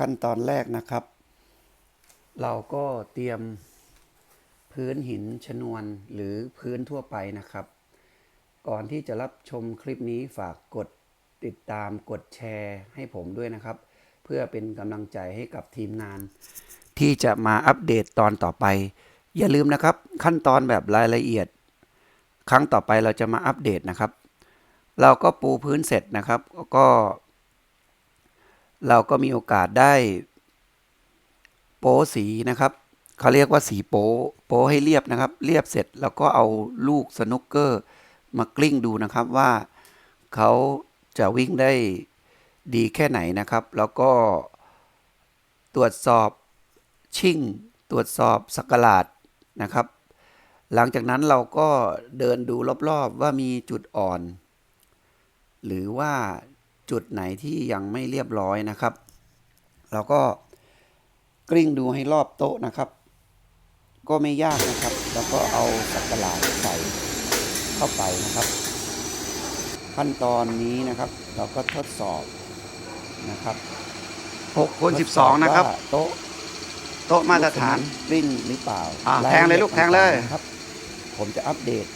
ขั้นตอนแรกนะครับ เราก็เตรียมพื้นหินชนวนหรือพื้นทั่วไปนะครับ ก่อนที่จะรับชมคลิปนี้ฝากกดติดตามกดแชร์ให้ผมด้วยนะครับ เพื่อเป็นกำลังใจให้กับทีมงาน ที่จะมาอัปเดตตอนต่อไป อย่าลืมนะครับ ขั้นตอนแบบรายละเอียด ครั้งต่อไปเราจะมาอัปเดตนะครับ เราก็ปูพื้นเสร็จนะครับ ก็ เราก็มีโอกาสได้ โป๊สีนะครับเขาเรียกว่าสีโป๊โป๊ให้เรียบนะครับ เรียบเสร็จแล้วก็เอาลูกสนุกเกอร์มากลิ้งดูนะครับว่าเขาจะวิ่งได้ดีแค่ไหนนะครับ แล้วก็ตรวจสอบชิ่ง ตรวจสอบสกลาดนะครับ หลังจากนั้นเราก็เดินดูรอบๆว่ามีจุดอ่อน หรือว่า จุดไหนที่ยังไม่เรียบร้อยนะครับ เราก็กลิ้งดูให้รอบโต๊ะนะครับ ก็ไม่ยากนะครับ แล้วก็เอาสักกะหลาดใส่เข้าไปนะครับ ขั้นตอนนี้นะครับ เราก็ทดสอบนะครับ6คูณ12 นะครับ ว่าโต๊ะโต๊ะมาตรฐาน กลิ้งหรือเปล่าอะราแทงเลยอีดลูกแทงเลยต่าๆนะครับ ผมจะอัปเดต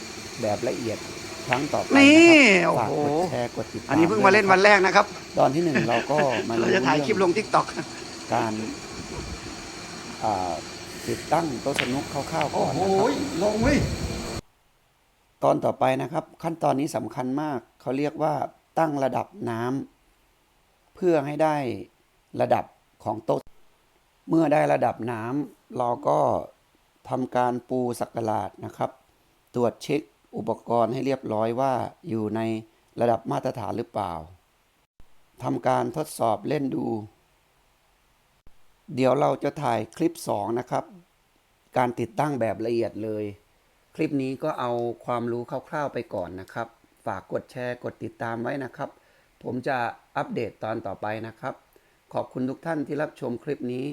แบบละเอียด ครั้งต่อไปนี่นะครับโอ้โห ฝากกดแชร์กดติดตามอันนี้เพิ่งมาเล่นวันแรกนะครับ ตอนที่หนึ่งเราก็มาเราจะถ่ายคลิปลงทิกตอก การอ่าติดตั้งโต๊ะสนุกคร่าวๆก่อนนะครับ ลงเว้ย ตอนต่อไปนะครับ ขั้นตอนนี้สำคัญมาก เขาเรียกว่าตั้งระดับน้ำเพื่อให้ได้ระดับของโต๊ะเมื่อได้ระดับน้ำเราก็ทำการปูสักกลาดนะครับ ตรวจเช็ค อุปกรณ์ให้เรียบร้อยว่าอยู่ในระดับมาตรฐานหรือเปล่าทำการทดสอบเล่นดู เดี๋ยวเราจะถ่ายคลิป 2 นะครับ การติดตั้งแบบละเอียดเลย คลิปนี้ก็เอาความรู้คร่าวๆไปก่อนนะครับ ฝากกดแชร์กดติดตามไว้นะครับ ผมจะอัปเดตตอนต่อไปนะครับ ขอบคุณทุกท่านที่รับชมคลิปนี้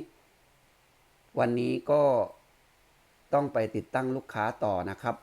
วันนี้ก็ต้องไปติดตั้งลูกค้าต่อนะครับ